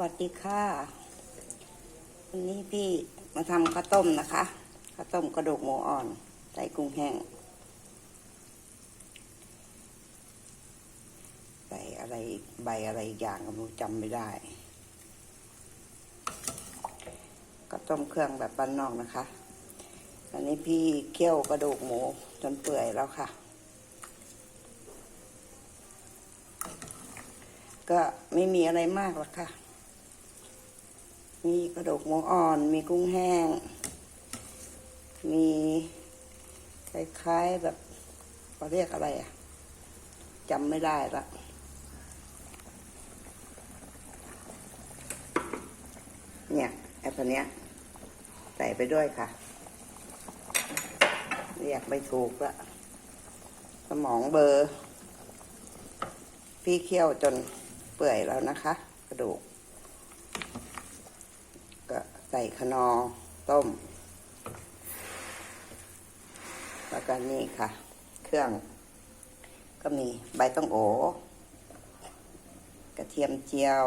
วัสดีค่ะวันนี้พี่มาทำข้าวต้มนะคะข้าวต้มกระดูกหมูอ่อน ใส่กุ้งแห้งใส่อะไรใบอะไรอีกอย่างก็ไม่รู้จำไม่ได้ก็ต้มเครื่องแบบบ้านนอกนะคะอันนี้พี่เคี่ยวกระดูกหมูจนเปื่อยแล้วค่ะ ก็ไม่มีอะไรมากหรอกค่ะ มีกระดูกหมูอ่อน มีกุ้งแห้ง มีคล้ายๆแบบเขาเรียกอะไรอะจำไม่ได้ละเนี่ยไอ้ตัวเนี้ยใส่ไปด้วยค่ะ เรียกไม่ถูกละสมองเบอร์ พี่เคี่ยวจนเปื่อยแล้วนะคะ กระดูก ใส่ขนอต้ม แล้วก็นี่ค่ะ เครื่อง ก็มีใบต้องโอกระเทียมเจียว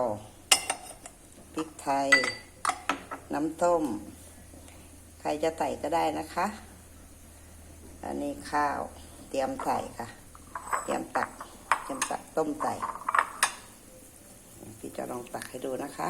พริกไทย น้ำต้ม ใครจะใส่ก็ได้นะคะ อันนี้ข้าวเตรียมใส่ค่ะ เตรียมตักเตรียมตักต้มใส่พี่จะลองตักให้ดูนะคะ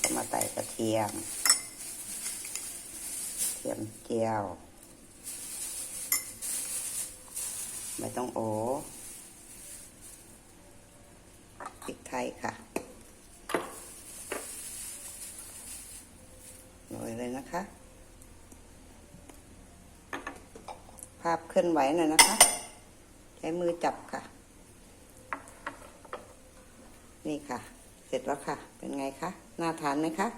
ก็มาใส่กระเทียมเทียมเจียวไม่ต้องโอพริกไทยค่ะโรยเลยนะคะ ภาพเคลื่อนไหวหน่อยนะคะ ใช้มือจับค่ะ นี่ค่ะ เสร็จแล้วค่ะ เป็นไงคะ น่าทานไหมคะ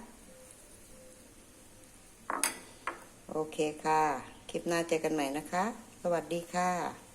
โอเคค่ะ คลิปหน้าเจอกันใหม่นะคะ สวัสดีค่ะ